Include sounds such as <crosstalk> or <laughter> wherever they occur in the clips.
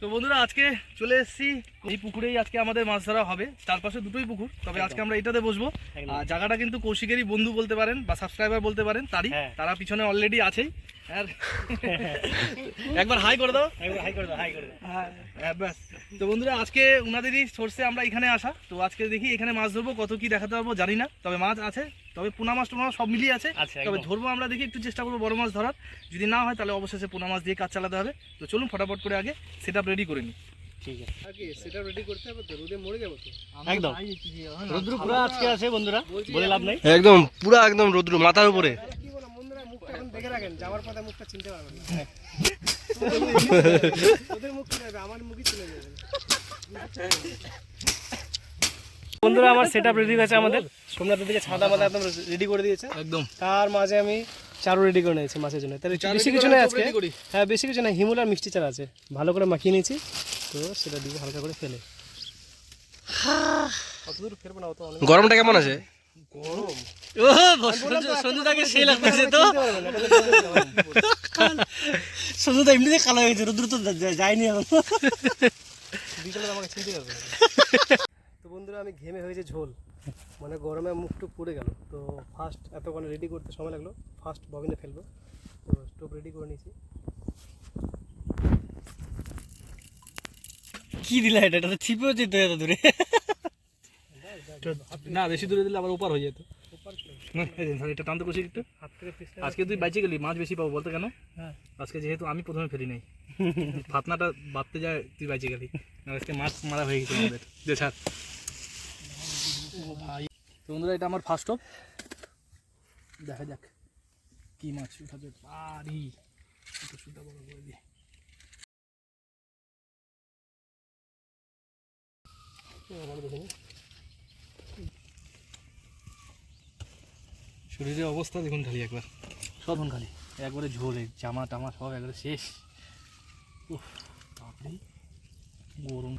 তো বন্ধুরা আজকে চলে এসেছি। এই পুকুরেই আজকে আমাদের মাছ ধরা হবে। চারপাশে দুটোই পুকুর তবে আজকে আমরা এটাতে বসবো। আর জায়গাটা কিন্তু কৌশিকেরই বন্ধু বলতে পারেন বা সাবস্ক্রাইবার বলতে পারেন তারই। হ্যাঁ। তারা পিছনে অলরেডি আছেই। <laughs> একবার হাই করে দাও। একবার হাই করে দাও হাই করে দাও। হ্যাঁ, ব্যাস। তো বন্ধুরা আজকে উনাদেরই সোর্সে আমরা এখানে আসা। তো আজকে দেখি এখানে মাছ ধরবো কত কি দেখাতে পারব জানি না। তবে মাছ আছে তবে পোনা মাছ টোনা সব মিলিয়ে আছে। তবে ধরবো আমরা দেখি একটু চেষ্টা করব বড় মাছ ধরার। যদি না হয় তাহলে অবশেষে পোনা মাছ দিয়ে কাজ চালাতে হবে। তো চলুন ফটাফট করে আগে সেট রেডি করে নিই। ঠিক আছে। আগে সেটা রেডি করতে হবে তো রোদে মরে যাব তো। একদম। রুদ্র পুরো আজকে আছে বন্ধুরা বলে লাভ নাই। একদম পুরা একদম রোদ্র মাথার উপরে। মুখটা এখন দেখে রাখেন যাওয়ার পথে মুখটা চিনতে পারবেন না। ওদের মুখ চলে যাবে আমার মুখই চলে যাবে। বন্ধুরা আমার সেট আপ রেডি হয়েছে আমাদের। সোমনাথের দিকে ছাদা মাদা একদম রেডি করে দিয়েছে। একদম। তার মাঝে আমি চারু রেডি করে নিয়েছি মাছের জন্য। তাহলে বেশি কিছু নেই আজকে। হ্যাঁ বেশি কিছু না হিমুল আর মিষ্টি চাল আছে। ভালো করে মাখিয়ে নিয়েছি। তো সেটা দিব হালকা করে ফেলে। গরমটা কেমন আছে? গরম। সঞ্জুদাকে সেই লাগতেছে তো। এমনিতে কালো হয়ে গেছে রুদ্র তো যা- যায়নি এখন। বিকেলে তো আমাকে চিনতে পারবে তো বন্ধুরা আমি ঘেমে হয়েছে ঝোল। মানে গরমে মুখ টুক পুড়ে গেল। তো ফার্স্ট এতক্ষণ রেডি করতে সময় লাগল। ফার্স্ট ববিনে ফেলব। তো স্টোভ রেডি করে নিয়েছি। কি দিলা এটা? এটা তো ছিপেও যেত এত দূরে। না বেশি দূরে দিলে আবার ওপার হয়ে যেত। এটা টানতে বসে একটু। আজকে তুই বাইচে গেলি মাছ বেশি পাবো বলতে কেন? হ্যাঁ। আজকে যেহেতু আমি প্রথমে ফেরি নাই। <laughs> ফাতনাটা বাঁধতে যায় তুই বাইচে গেলি। আজকে মাছ মারা হয়ে গেছে আমাদের। যে ছাড়। ভাই বন্ধুরা এটা আমার ফার্স্ট অফ দেখা যাক কি মাছ উঠাতে পারি। সুতা বড় করে দিই। আমার দেখে শরীরের অবস্থা দেখুন খালি একবার। সব খালি। একবারে ঝোলে জামা টামা সব একবারে শেষ। উফ, বাপরে গরম।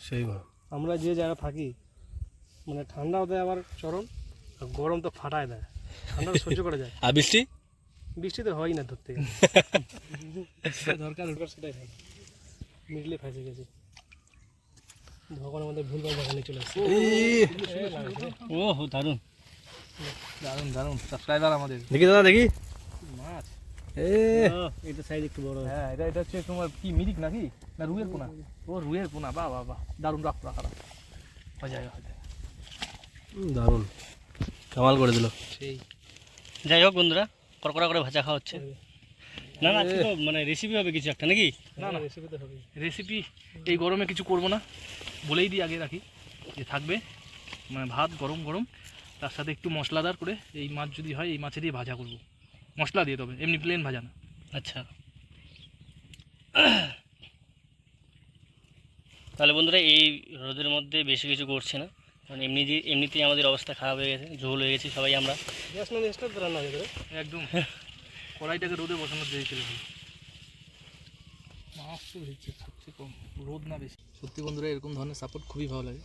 সেই আমরা যে জায়গায় থাকি মানে ঠান্ডাও দেয় আবার চরম আর গরম তো ফাটায় দেয়। ঠান্ডা সহ্য করা যায়। আর বৃষ্টি? বৃষ্টি তো হয়ই না ধরতে গেলে <laughs> দরকার দরকার সেটাই থাকে মিডলে ফেসে গেছে। ভগবান আমাদের ভুল ভালো চলে আসছে। ও দারুণ দারুণ দারুণ সাবস্ক্রাইবার আমাদের। দেখি দাদা দেখি। মাছ। এ। এটা সাইজ একটু বড়। হ্যাঁ এটা এটা হচ্ছে তোমার কি মিরিক নাকি? না রুয়ের পোনা? ও রুয়ের পোনা বাহ বাহ বাহ। দারুণ রাখ রাখা রাখ। হয়ে যায় দারুণ কামাল করে দিল। সেই। যাই হোক বন্ধুরা করকরা করে ভাজা খাওয়া হচ্ছে। না না তো মানে রেসিপি হবে কিছু একটা নাকি? না না রেসিপি তো হবে রেসিপি এই গরমে কিছু করব না। বলেই দিই আগে রাখি যে থাকবে। মানে ভাত গরম গরম। তার সাথে একটু মশলাদার করে এই মাছ যদি হয় এই মাছে দিয়ে ভাজা করব। মশলা দিয়ে তবে এমনি প্লেন ভাজা না। আচ্ছা। তাহলে বন্ধুরা এই রোদের মধ্যে বেশি কিছু করছে না। কারণ এমনি যে এমনিতেই আমাদের অবস্থা খারাপ হয়ে গেছে ঝোল হয়ে গেছে সবাই আমরা। একদম। কড়াইটাকে রোদে বসানোর দিয়ে ভাই হচ্ছে সবচেয়ে কম রোদ না বেশি। সত্যি বন্ধুরা এরকম ধরনের সাপোর্ট খুবই ভালো লাগে।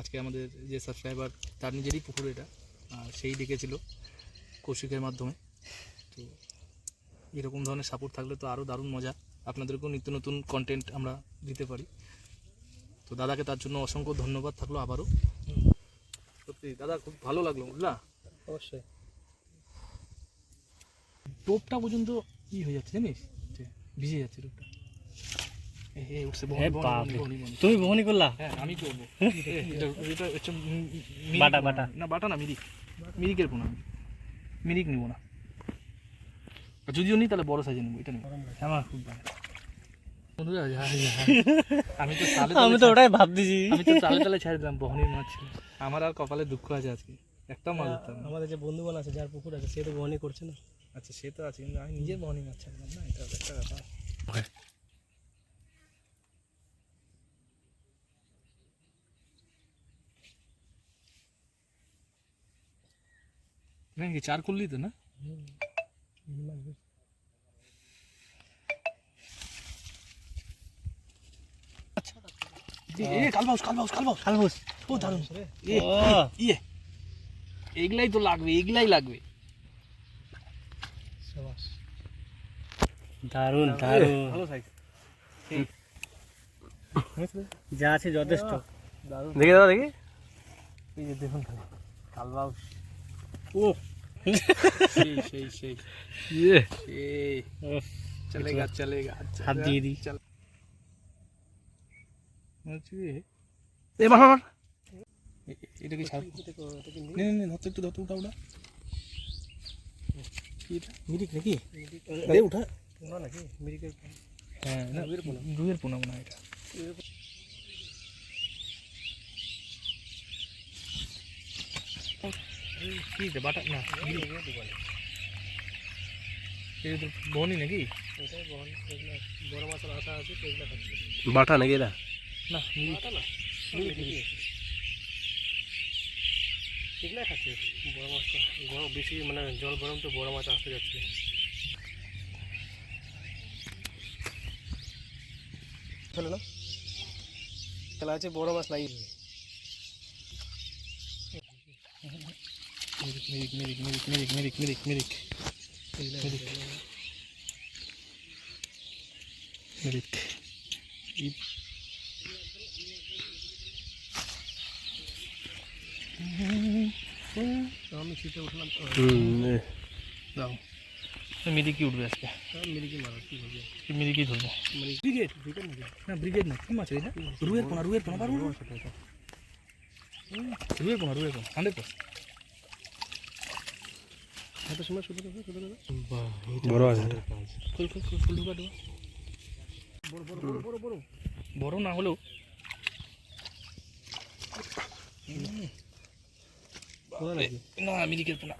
আজকে আমাদের যে সাবস্ক্রাইবার তার নিজেরই পুকুর এটা আর সেই ডেকেছিল কৌশিকের মাধ্যমে। তো এরকম ধরনের সাপোর্ট থাকলে তো আরও দারুণ মজা। আপনাদেরকেও নিত্য নতুন কন্টেন্ট আমরা দিতে পারি। তো দাদাকে তার জন্য অসংখ্য ধন্যবাদ থাকল আবারও। সত্যি দাদা খুব ভালো লাগল বুঝলা? অবশ্যই। টোপটা পর্যন্ত ই হয়ে যাচ্ছে জানিস? যে ভিজে যাচ্ছে টোপটা। তুমি বহনি করলা? হ্যাঁ আমি করব। <laughs> এটা এটা হচ্ছে মিরিক বাটা, বাটা। না বাটা না মিরিক। মিরিকের আমি। মিরিক নিবো না। যদিও নিই তাহলে বড় সাইজে নেব এটা নেব। আমার খুব ভালো। <laughs> আমি তো আমি ওটাই ভাবতেছি। আমি তো তালে তালে <laughs> ছেড়ে দিলাম বহনির মাছ। ছিল আমার আর কপালে দুঃখ আছে আজকে। একটা মাছ ধরতাম। আমাদের যে বন্ধু আছে যার পুকুর আছে সে তো বহনি করছে না? আচ্ছা সে তো আছে কিন্তু আমি নিজের বহনি মাছ ছাড়লাম না এটা একটা ব্যাপার। নাকি চার করলি তো না? আচ্ছা। ইয়ে। এগুলাই তো লাগবে এগুলাই লাগবে। দারুণ দারুণ ভালো যা আছে যথেষ্ট। দেখি দাদা দেখি। দেখুন কালবাউস ও সেই সেই সেই। ইয়ে সেই। উফ, চলেগা চলেগা হাত দিয়ে দিই। চল। এ মার মার এটা কি ছাড় নে নে নে ধরতে একটু ধরতে উঠা উঠা এটা? মিরিক নাকি? দে উঠা। পোনা নাকি? মিরিকের হ্যাঁ না রুইয়ের পোনা মনে হয় এটা। কি বাটা না বনি নাকি বাটা নাকি এটা না এগুলাই খাচ্ছে বড় মাছ গরম বেশি মানে জল গরম তো বড় মাছ আসতে যাচ্ছে খেলে না খেলা আছে বড় মাছ লাগিয়ে মিরিক মিরিক মিরিক মিরিক মিরিক মিরিক মিরিক মিরিক মিরিক ই আমি শীতে উঠলাম হুম এ। দাও মিরিকই উঠবে আজকে মিরিকি মারা কি হবে কি মিরিকই ধরবো ব্রিগেড ব্রিগেড না ব্রিগেড না কি মাছ এটা রুয়ের পোনা রুয়ের পোনা পারব না রুয়ের পোনা রুয়ের পোনা হান্ড্রেড পার্সেন্ট সময় শুধু বড় আছে না হলেও। না মিরিকের পোনা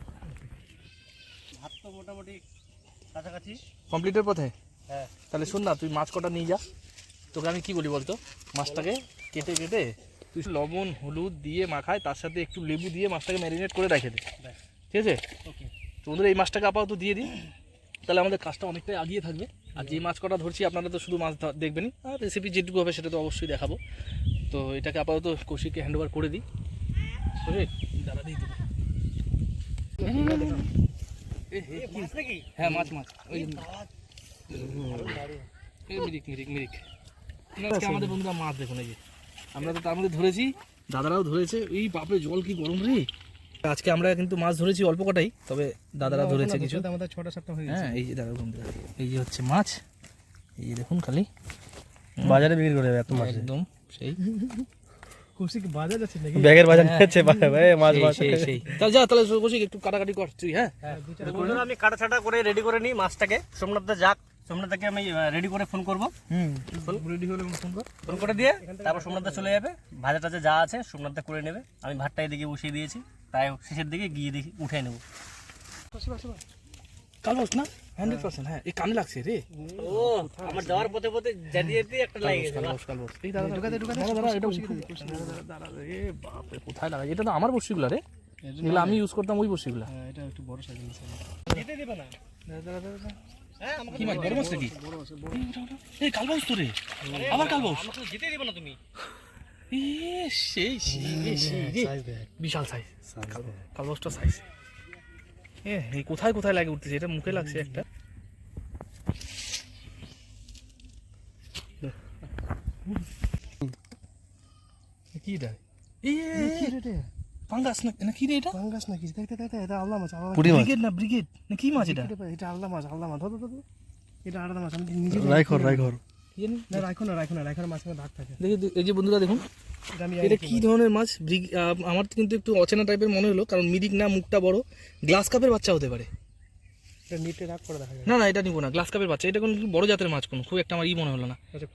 ভাত তো মোটামুটি কাছাকাছি। কমপ্লিটের পথে? হ্যাঁ। তাহলে শোন না তুই মাছ কটা নিয়ে যা। তোকে আমি কি বলি বলতো? মাছটাকে কেটে কেটে তুই লবণ হলুদ দিয়ে মাখায় তার সাথে একটু লেবু দিয়ে মাছটাকে ম্যারিনেট করে রেখে দে। ঠিক আছে? ওকে তো বন্ধুরা, এই মাছটাকে আপাতত দিয়ে দিই। তাহলে আমাদের কাজটা অনেকটাই আগিয়ে থাকবে। আর যে মাছ কটা ধরছি, আপনারা তো শুধু মাছ দেখবেনই। আর রেসিপি যেটুকু হবে সেটা তো অবশ্যই দেখাবো। তো এটাকে আপাতত কৌশিককে হ্যান্ড ওভার করে দিই? মাছ নাকি হ্যাঁ মাছ মাছ। ওই মিরিক। মিরিক আমাদের বন্ধুরা মাছ দেখুন আমরা তো তার মধ্যে ধরেছি, দাদারাও ধরেছে। এই বাপরে, জল কি গরম রে? আজকে আমরা কিন্তু মাছ ধরেছি অল্প কটাই তবে দাদারা ধরেছে কিছু। আমাদের ছটা সাতটা হয়ে হ্যাঁ এই যে দাদা বন্ধুরা এই যে হচ্ছে মাছ এই যে দেখুন খালি। বাজারে বিক্রি করে এত মাছ। একদম সেই। কৌশিক বাজার যাচ্ছে নাকি? ব্যাগের বাজার নিয়েছে ভাই মাছ মাছ সেই সেই তাহলে যা তাহলে কৌশিক একটু কাটাকাটি কর তুই হ্যাঁ? আমি কাটা ছাটা করে রেডি করে নিই মাছটাকে। সোমনাথদা যাক সোমনাথদাকে আমি রেডি করে ফোন করব। হুম। রেডি হলে ফোন কর। ফোন করে দিয়ে তারপর সোমনাথদা চলে যাবে। ভাজা টাজা যা আছে সোমনাথদা করে নেবে। আমি ভাতটা এদিকে বসিয়ে দিয়েছি। তাই শেষের দিকে গিয়ে দেখি উঠে নেব। কাল না? হান্ড্রেড পার্সেন্ট হ্যাঁ এই কানে লাগছে রে। ও আমার যাওয়ার পথে পথে যেতে যেতে একটা লাগে গেছে এই দাদা ঢুকাতে ঢুকাতে দাদা দাদা এটা। দাদা, দাদা, এ বাপ রে কোথায় লাগাই এটা তো আমার বসিগুলা রে। এগুলো আমি ইউজ করতাম ওই বসিগুলা। হ্যাঁ এটা একটু বড় সাইজ যেতে দেবে না। হ্যাঁ আমাকে কি মাছ বড় মাছ নাকি? বড় আছে বড় এই কাল বাউস তো রে। আবার কাল বাউস আমাকে যেতে দেবে না তুমি। সেই বিশাল সাইজ সাইজ এ কোথায় কোথায় লাগে উঠতেছে? এটা মুখে লাগছে একটা। কি এটা? এ কি রে রে পাঙ্গাস না না কি রে এটা? পাঙ্গাস নাকি দেখতে দেখতে এটা আলদা মাছ আলদা ব্রিগেড না ব্রিগেড। না কি মাছ এটা এটা? এটা আলদা মাছ আলদা মাছ। ধর ধর। এটা আলাদা মাছ আমি নিজে রাইখর রাইখর না রাখো না রাখো না রাখার মাঝখানে ভাগ থাকে। দেখি এই যে বন্ধুরা দেখুন। এটা আমি এটা কি ধরনের মাছ? ব্রিগ আমার কিন্তু একটু অচেনা টাইপের মনে হলো কারণ মিরিক না মুখটা বড়। গ্লাস কাপের বাচ্চা হতে পারে। এটা নিটে রাখ করে দেখা না না এটা নিবো না গ্লাস কাপের বাচ্চা। এটা কোনো বড় জাতের মাছ কোনো খুব একটা আমার ই মনে হলো না। আচ্ছা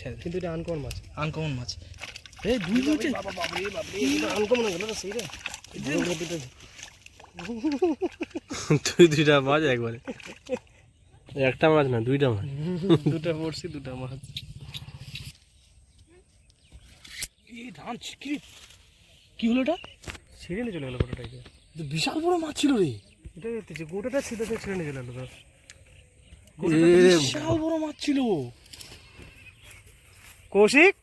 ছেড়ে। কিন্তু এটা আনকমন মাছ। আনকমন মাছ। এই দুই দুইটে এটা আনকমন হয়ে গেল তো সেই রে। বড় বড় দুটো। <laughs> দুই দুইটা মাছ একবারে। একটা মাছ না দুইটা মাছ। <laughs> দুটো পড়ছি দুটো মাছ। ধান কি কি হলো এটা? ছিঁড়ে নিয়ে চলে গেল গোটাটা এটা এটা বিশাল বড় মাছ ছিল রে। এটা দেখতেছি গোটাটা ছিঁড়ে ছিঁড়ে নিয়ে চলে গেলো তো বিশাল বড় মাছ ছিল। কৌশিক?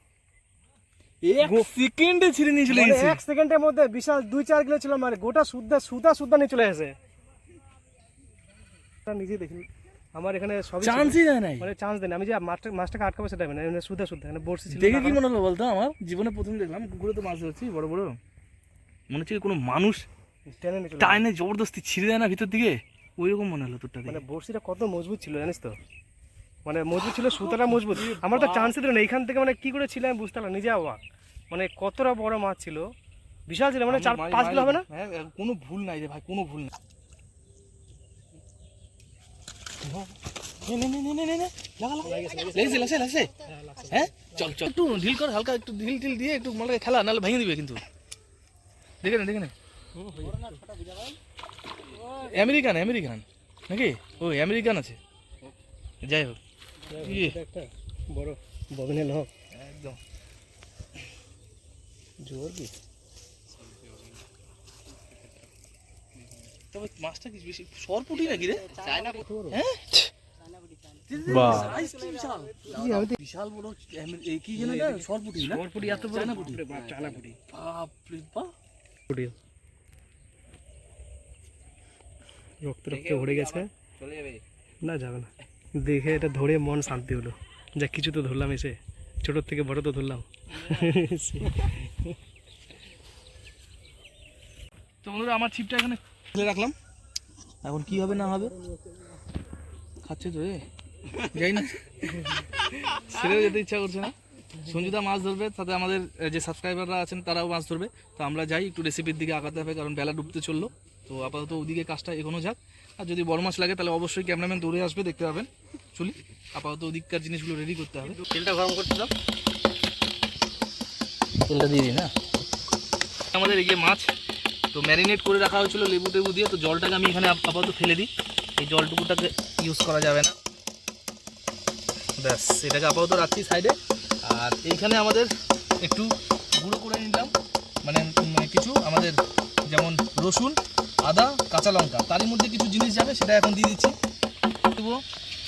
সেকেন্ডে ছিঁড়ে নিয়ে চলে মানে গেছে। এক সেকেন্ডের মধ্যে বিশাল দুই চার কিলো ছিল মানে গোটা সুদ্ধা সুদা সুদা নিয়ে চলে এসে নিজে দেখি আমার এখানে ছিল। চান্সই দেয় নাই। মানে চান্স দেন আমি যে মাছটা মাছটাকে আটকাবো সেটা মানে সুদা সুদা মানে বড়শি ছিল দেখে কি মনে হলো বলতো আমার? জীবনে প্রথম দেখলাম পুকুরে তো মাছ ধরছি বড় বড়। মনে হচ্ছে কোনো মানুষ টাইনে জবরদস্তি ছিঁড়ে দেয় না ভিতর দিকে? ওই রকম মনে হলো তোরটা মানে বড়শিটা কত মজবুত ছিল জানিস তো? মানে মজবুত ছিল সুতাটা মজবুত। আমার তো চান্সই দিল না। এইখান থেকে মানে কি করে ছিল আমি বুঝতে পারলাম নিজে আবার মানে কতটা বড় মাছ ছিল। বিশাল ছিল মানে চার পাঁচ কিলো হবে না? হ্যাঁ কোনো ভুল নাই রে ভাই কোনো ভুল নাই। হ্যাঁ হালকা একটু ঢিল ঢিল দিয়ে খেলা নাহলে ভেঙে দিবে কিন্তু দেখে নে দেখে নে আমেরিকান আমেরিকান নাকি ও আমেরিকান আছে যাই হোক ইয়ে, বড় একদম জোর কি তবে মাছটা কি বেশি সরপুটি নাকি রে? বিশাল বড় কি সরপুটি না? সরপুটি এত বড়। চায়না পুঁটি। চালা পুটি। বাপরে বাপ। রক্ত রক্ত ভরে গেছে। না যাবে না। দেখে এটা ধরে মন শান্তি হলো। যা কিছু তো ধরলাম এসে। ছোটোর থেকে বড় তো ধরলাম। তো বন্ধুরা আমার ছিপটা এখানে ফেলে রাখলাম। এখন কি হবে না হবে? খাচ্ছে তো রে যাই না। ছেড়েও যেতে ইচ্ছা করছে না। সঞ্জুদা মাছ ধরবে তাতে আমাদের যে সাবস্ক্রাইবাররা আছেন তারাও মাছ ধরবে। তো আমরা যাই একটু রেসিপির দিকে আগাতে হবে কারণ বেলা ডুবতে চলল। তো আপাতত ওদিকে কাজটা এগোনো যাক। আর যদি বড় মাছ লাগে তাহলে অবশ্যই ক্যামেরাম্যান দৌড়ে আসবে দেখতে পাবেন। চলি আপাতত ওদিককার জিনিসগুলো রেডি করতে হবে। তেলটা গরম করছিলাম তেলটা দিয়ে দিই না? আমাদের এই যে মাছ। তো ম্যারিনেট করে রাখা হয়েছিল লেবু টেবু দিয়ে, তো জলটাকে আমি এখানে আপাতত ফেলে দিই। এই জলটুকুটাকে ইউজ করা যাবে না। ব্যাস, এটাকে আপাতত রাখছি সাইডে আর এইখানে আমাদের একটু গুঁড়ো করে নিলাম। মানে মানে কিছু আমাদের যেমন রসুন, আদা, কাঁচা লঙ্কা, তারই মধ্যে কিছু জিনিস যাবে, সেটা এখন দিয়ে দিচ্ছি। দেবো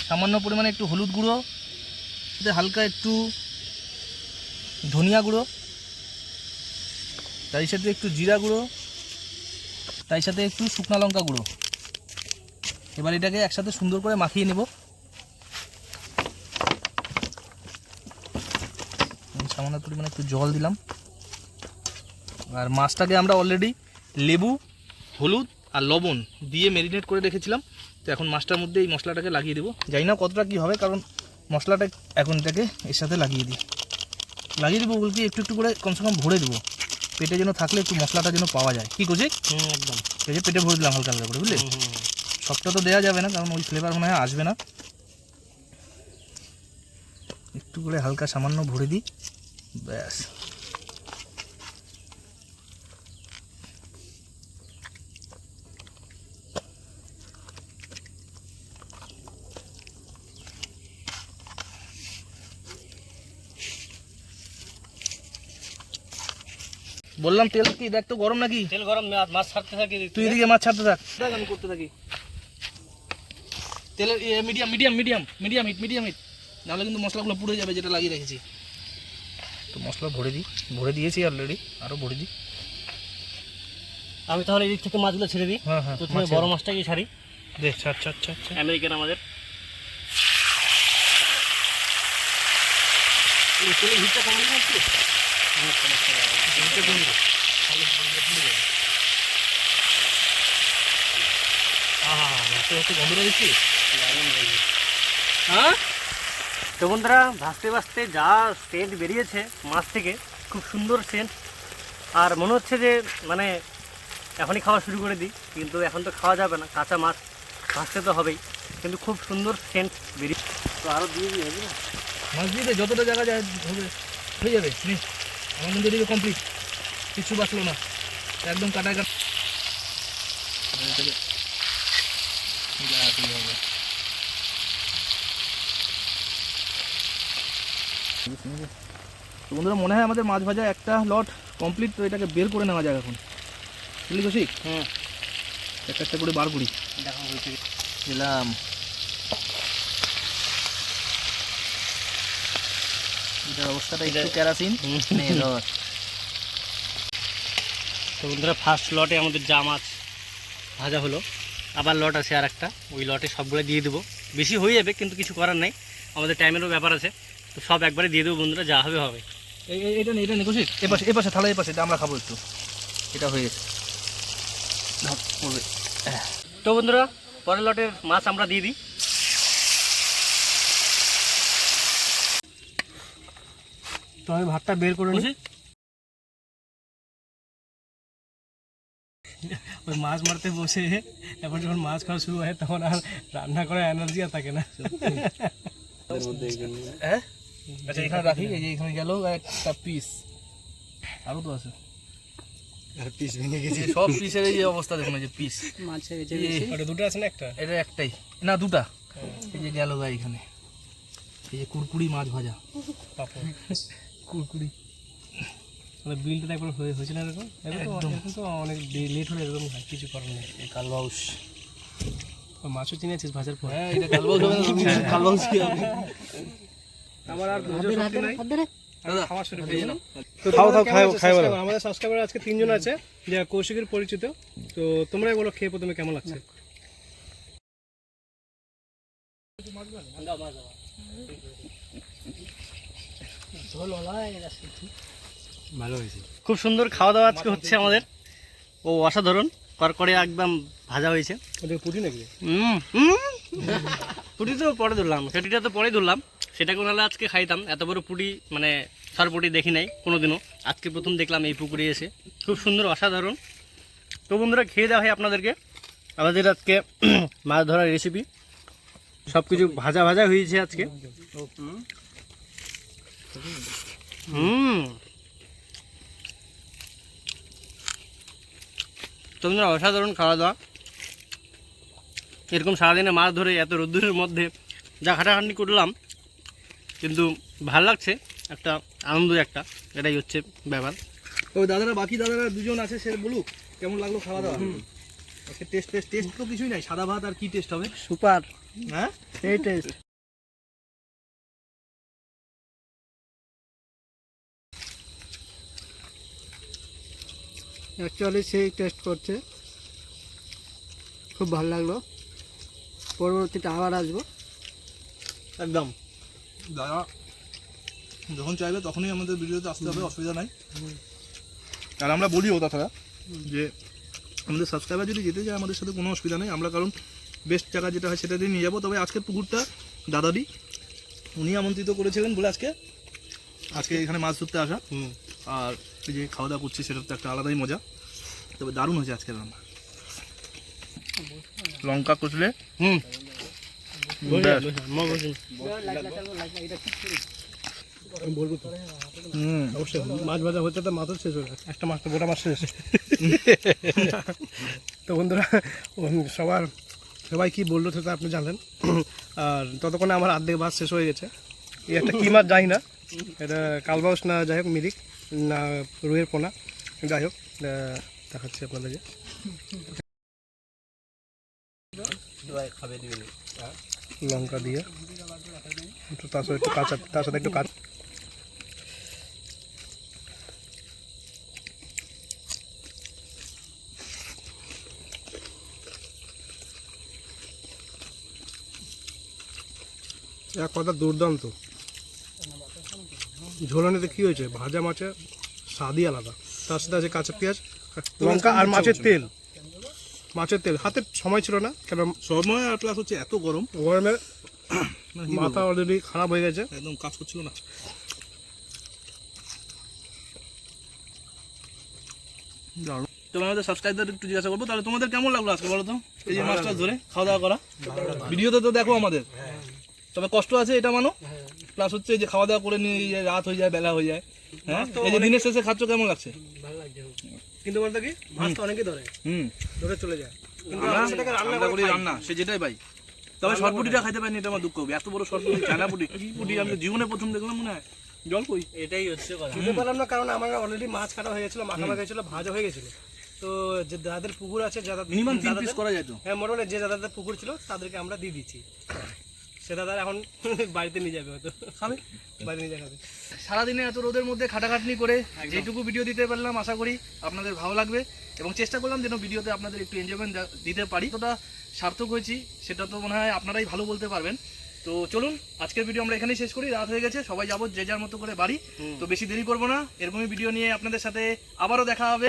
সামান্য পরিমাণে একটু হলুদ গুঁড়ো হালকা একটু ধনিয়া গুঁড়ো তাই সাথে একটু জিরা গুঁড়ো তাই সাথে একটু শুকনা লঙ্কা গুঁড়ো। এবার এটাকে একসাথে সুন্দর করে মাখিয়ে নেব। সামান্য পরিমাণে একটু জল দিলাম। আর মাছটাকে আমরা অলরেডি লেবু, হলুদ আর লবণ দিয়ে ম্যারিনেট করে রেখেছিলাম। তো এখন মাছটার মধ্যে এই মশলাটাকে লাগিয়ে দেবো। জানি না কতটা কী হবে, কারণ মশলাটা এখন এটাকে এর সাথে লাগিয়ে দিই। লাগিয়ে দেবো বলতে একটু একটু করে কমসে কম ভরে দেবো। পেটে যেন থাকলে একটু মশলাটা যেন পাওয়া যায়। কি করছি একদম। এই যে পেটে ভরে দিলাম হালকা হালকা করে বুঝলি? সবটা তো দেওয়া যাবে না কারণ ওই ফ্লেভার মনে হয় আসবে না। একটু করে হালকা সামান্য ভরে দিই। ব্যাস। বললাম তেল কি দেখ তো গরম নাকি? তেল গরম মাছ ছাড়তে থাকি তুই এদিকে মাছ ছাড়তে থাক। দেখ আমি করতে থাকি। তেলের medium medium medium medium heat medium heat. নাহলে কিন্তু মশলাগুলো পুড়ে যাবে যেটা লাগিয়ে রেখেছি। তো মশলা ভরে দিই ভরে দিয়েছি অলরেডি আরও ভরে দিই আমি তাহলে এদিক থেকে মাছগুলো ছেড়ে দিই। হ্যাঁ হ্যাঁ প্রথমে বড় মাছটাকে ছাড়ি। দেখ ছাড় ছাড় ছাড় আমেরিকান আমাদের। তেলের হিটটা কমে হ্যাঁ? তো বন্ধুরা ভাসতে ভাসতে যা সেন্ট বেরিয়েছে মাছ থেকে খুব সুন্দর সেন্ট আর মনে হচ্ছে যে মানে এখনই খাওয়া শুরু করে দিই কিন্তু এখন তো খাওয়া যাবে না কাঁচা মাছ। ভাসতে তো হবেই কিন্তু খুব সুন্দর সেন্ট বেরিয়ে তো আরও দিয়ে দিয়ে হবে না মাছ দিয়ে যতটা জায়গা যায় হয়ে যাবে আমার কিন্তু এদিকে কমপ্লিট কিছু বাঁচলো না। একদম কাটায় কাটা। এটাকে তো বন্ধুরা মনে হয় আমাদের মাছ ভাজা একটা লট কমপ্লিট তো এটাকে বের করে নেওয়া যাক এখন। বুঝলি কৌশিক? হ্যাঁ। একটা একটা করে বার করি। দেখা হয়েছে দিলাম এটার অবস্থাটা একটু কেরাসিন। তো বন্ধুরা ফার্স্ট লটে আমাদের যা মাছ ভাজা হলো আবার লট আছে আর একটা ওই লটে সবগুলো দিয়ে দেবো। বেশি হয়ে যাবে কিন্তু কিছু করার নাই। আমাদের টাইমেরও ব্যাপার আছে। তো সব একবারে দিয়ে দেবো বন্ধুরা যা হবে হবে। এটা নে এটা নেগোসি এ পাশে এ পাশে থালা এ পাশে। এটা আমরা খাব একটু। এটা হয়ে গেছে। তো বন্ধুরা পরের লটের মাছ আমরা দিয়ে দিই। তো আমি ভাতটা বের করে নিই। ওই মাছ মারতে বসে এবার যখন মাছ খাওয়া শুরু হয় তখন আর রান্না করার এনার্জি আর থাকে না। হ্যাঁ? আচ্ছা এখানে রাখি এই যে এখানে গেল একটা পিস আরও তো আছে। আর পিস ভেঙে গেছে। এই সব পিসের এই যে অবস্থা দেখুন যে পিস দুটো আছে না একটা? এটা একটাই। না দুটা। এই যে গেল ভাই এখানে। এই যে কুরকুরি মাছ ভাজা। কুরকুরি মানে বিলটা একবার হয়ে হয়েছিল এরকম? এরকম তো- এরকম তো অনেক লেট হলে এরকম হয় কিছু করার নেই। কালবাউস মাছও চিনেছিস ভাজার পর? হ্যাঁ এটা কালবাউস হবে না তুমি কালবাউস কি হবে? আমার আর তোমার? আমাদের সাবস্ক্রাইবার আজকে তিনজন আছে। যারা কৌশিকের পরিচিত। তো তোমরাই বলো খেয়ে প্রথমে কেমন লাগছে? ভালো হয়েছে। খুব সুন্দর খাওয়া দাওয়া আজকে হচ্ছে আমাদের। ও অসাধারণ করকরে একদম ভাজা হয়েছে। পুটি নাকি? পুটি তো পরে ধরলাম সেটিটা তো পরে ধরলাম। সেটাকে নাহলে আজকে খাইতাম এত বড় পুটি মানে সর পুটি দেখি নাই কোনোদিনও। আজকে প্রথম দেখলাম এই পুকুরে এসে। খুব সুন্দর অসাধারণ। তো বন্ধুরা খেয়ে দেওয়া হয় আপনাদেরকে। আমাদের আজকে <clears throat> মাছ ধরার রেসিপি সব কিছু ভাজা ভাজা হয়েছে আজকে। হুম তো অসাধারণ খাওয়া দাওয়া। এরকম সারাদিনে মাছ ধরে এত রোদ্দুরের মধ্যে যা খাটাখাটনি করলাম কিন্তু ভালো লাগছে একটা আনন্দ একটা এটাই হচ্ছে ব্যাপার। ওই দাদারা বাকি দাদারা দুজন আছে সে বলুক কেমন লাগল খাওয়া দাওয়া? টেস্ট টেস্ট টেস্ট তো কিছুই নাই সাদা ভাত আর কি টেস্ট হবে? সুপার হ্যাঁ? এই টেস্ট অ্যাকচুয়ালি সেই টেস্ট করছে। খুব ভালো লাগল। পরবর্তীতে আবার আসব। একদম। দাদা যখন চাইবে তখনই আমাদের ভিডিওতে আসতে হবে অসুবিধা নাই। আর আমরা বলিও তাছাড়া যে আমাদের সাবস্ক্রাইবার যদি যেতে চায় আমাদের সাথে কোনো অসুবিধা নেই আমরা কারণ বেস্ট জায়গা যেটা হয় সেটা দিয়ে নিয়ে যাব। তবে আজকের পুকুরটা দাদাদি উনি আমন্ত্রিত করেছিলেন বলে আজকে আজকে এখানে মাছ ধরতে আসা। হুম। আর এই যে খাওয়া দাওয়া করছি সেটা তো একটা আলাদাই মজা। তবে দারুণ হয়েছে আজকের রান্না। লঙ্কা কষলে? হুম। বলব তো হুম। অবশ্যই। মাছ ভাজা হচ্ছে তো মাছও শেষ হয়ে একটা মাছ তো গোটা মাছ শেষ। তো বন্ধুরা উম, সবার সবাই কি বলল সেটা আপনি জানলেন। আর ততক্ষণে আমার আর্ধেক মাছ শেষ হয়ে গেছে। এই একটা কী মাছ যাই না। এটা কালবাউস না যাই হোক মিরিক। না রুইয়ের পোনা। যাই হোক দেখাচ্ছি আপনাদেরকে। লঙ্কা দিয়ে। একটু তার সাথে একটু কাঁচা তার সাথে একটু কাঁচা। এক কথা দুর্দান্ত। ঝোলানিতে কি হয়েছে? ভাজা মাছের স্বাদই আলাদা। তার সাথে আছে কাঁচা পেঁয়াজ লঙ্কা আর মাছের তেল। মাছের তেল। হাতে সময় ছিল না কেন সময় আর প্লাস হচ্ছে এত গরম। গরমে <clears throat> মানে মাথা অলরেডি খারাপ হয়ে গেছে। একদম কাজ করছিল না। তোমার আমাদের সাবস্ক্রাইবার একটু জিজ্ঞাসা করব তাহলে তোমাদের কেমন লাগল আজকে বলো তো? এই যে মাছটা ধরে খাওয়া দাওয়া করা। ভিডিওতে তো দেখো আমাদের। তবে কষ্ট আছে এটা মানো? প্লাস হচ্ছে যে খাওয়া দাওয়া করে নিয়ে রাত হয়ে যায় বেলা হয়ে যায় হ্যাঁ? এই যে দিনের শেষে খাচ্ছ কেমন লাগছে? কিন্তু বলতে কি? মাছ তো অনেকেই ধরে। হুম। ধরে চলে যায়। রান্না করি রান্না সে যেটাই পাই। তবে শর্টপুটিটা খাইতে পারিনি এটা আমার দুঃখ হবে। এত বড় শর্টপুটি চায়না পুটি কি পুটি? আমি জীবনে প্রথম দেখলাম মনে হয়। জল কই? এটাই হচ্ছে কথা। খেতে পারলাম না কারণ আমার অলরেডি মাছ কাটা হয়ে গেছিল মাখা মাখা হয়েছিল ভাজা হয়ে গেছিল। তো যে যাদের পুকুর আছে যাদের মিনিমাম তিন পিস করা যেত হ্যাঁ মোটামুটি যে যাদের পুকুর ছিল তাদেরকে আমরা দিয়ে দিচ্ছি। সে দাদা এখন <laughs> বাড়িতে নিয়ে যাবে হয়তো। খাবে? বাড়ি নিয়ে যাবে। সারাদিনে এত রোদের মধ্যে খাটাখাটনি করে যেটুকু ভিডিও দিতে পারলাম আশা করি আপনাদের ভালো লাগবে। এবং চেষ্টা করলাম যেন ভিডিওতে আপনাদের একটু এনজয়মেন্ট দিতে পারি। তোটা সার্থক হয়েছি সেটা তো মনে হয় আপনারাই ভালো বলতে পারবেন। তো চলুন আজকের ভিডিও আমরা এখানেই শেষ করি। রাত হয়ে গেছে সবাই যাব যে যার মতো করে বাড়ি। তো বেশি দেরি করব না। এরকমই ভিডিও নিয়ে আপনাদের সাথে আবারও দেখা হবে।